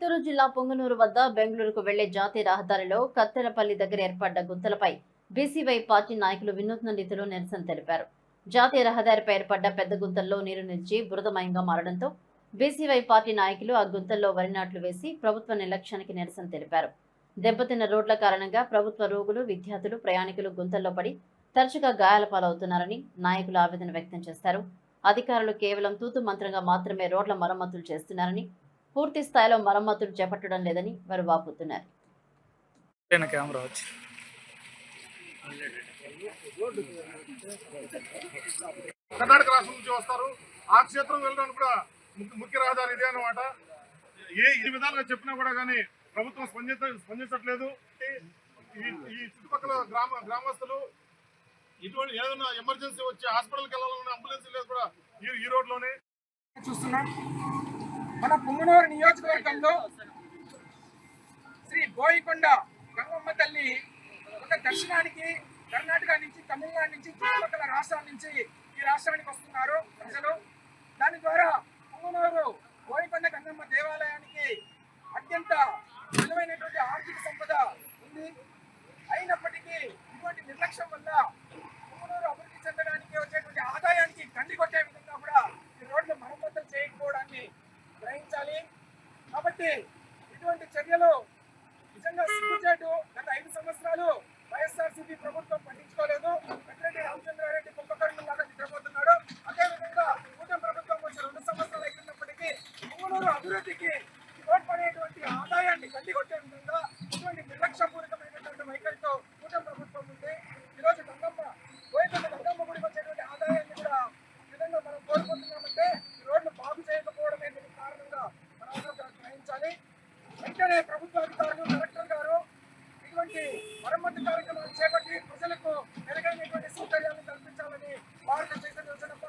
చిత్తూరు జిల్లా పొంగనూరు వద్ద బెంగళూరుకు వెళ్ళే జాతీయ రహదారిలో కత్తెరపల్లి దగ్గర ఏర్పడ్డ గుంతలపై బీసీవై పార్టీ నాయకులు వినూత్న రీతిలో నిరసన తెలిపారు. జాతీయ రహదారిపై ఏర్పడ్డ పెద్ద గుంతల్లో నీరు నిలిచి బురదమయంగా మారడంతో బీసీవై పార్టీ నాయకులు ఆ గుంతల్లో వరి నాట్లు వేసి ప్రభుత్వ నిర్లక్ష్యానికి నిరసన తెలిపారు. దెబ్బతిన్న రోడ్ల కారణంగా ప్రభుత్వ రోగులు విద్యార్థులు ప్రయాణికులు గుంతల్లో పడి తరచుగా గాయాల పాలవుతున్నారని నాయకులు ఆవేదన వ్యక్తం చేశారు అధికారులు కేవలం తూతు మంత్రంగా మాత్రమే రోడ్ల మరమ్మతులు చేస్తున్నారని పూర్తి స్థాయిలో మరమ్మతులు చేపట్టడం లేదని వారు వాపోతున్నారు పైన కెమెరా వచ్చి. కర్ణాటక రాష్ట్రం నుంచి వస్తారు. ఆ క్షేత్రం వెళ్ళడానికి కూడా ముఖ్య- ముఖ్య రహదారి ఇదే అనమాట ఏ ఈ విధాలుగా చెప్పినా కూడా కానీ ప్రభుత్వం స్పందించ స్పందించట్లేదు. ఈ ఈ చుట్టుపక్కల గ్రామ గ్రామస్తులు ఇటువంటి ఏదైనా ఎమర్జెన్సీ వచ్చి హాస్పిటల్కి వెళ్ళాలన్నా అంబులెన్స్ లేదు కూడా ఈ ఈ రోడ్లోనే. చూస్తున్నాం. మన పుమ్మనూరు నియోజకవర్గంలో శ్రీ బోయికొండ గంగమ్మ తల్లి ఒక దర్శనానికి కర్ణాటక నుంచి తమిళనాడు నుంచి చుట్టుపక్కల రాష్ట్రాల నుంచి ఈ రాష్ట్రానికి వస్తున్నారు ప్రజలు. దాని ద్వారా పుంగనూరు బోయికొండ గంగమ్మ దేవాలయానికి అత్యంత విలువైనటువంటి ఆర్థిక సంపద ఉంది. అయినప్పటికీ ఇటువంటి నిర్లక్ష్యం వల్ల పుంగనూరు అభివృద్ధి చెందడానికి వచ్చేటువంటి ఆదాయానికి గండి కొట్టే విధంగా కూడా ఈ రోడ్లు మరమ్మతులు చేయకపోవడాన్ని గ్రహించాలి కాబట్టి ఇటువంటి చర్యలు నిజంగా సిగ్గుచేటు గత ఐదు సంవత్సరాలు వైఎస్ఆర్సీపీ ప్రభుత్వం పట్టించుకోలేదు. వెంకరెడ్డి రామచంద్రారెడ్డి కుంభకర్ణం లాగా నిద్రపోతున్నాడు అదేవిధంగా కూటమి ప్రభుత్వం వచ్చి రెండు సంవత్సరాలు అయినప్పటికీ మంగళూరు అభివృద్ధికి తోడ్పడేటువంటి ఆదాయాన్ని గండికొట్టే విధంగా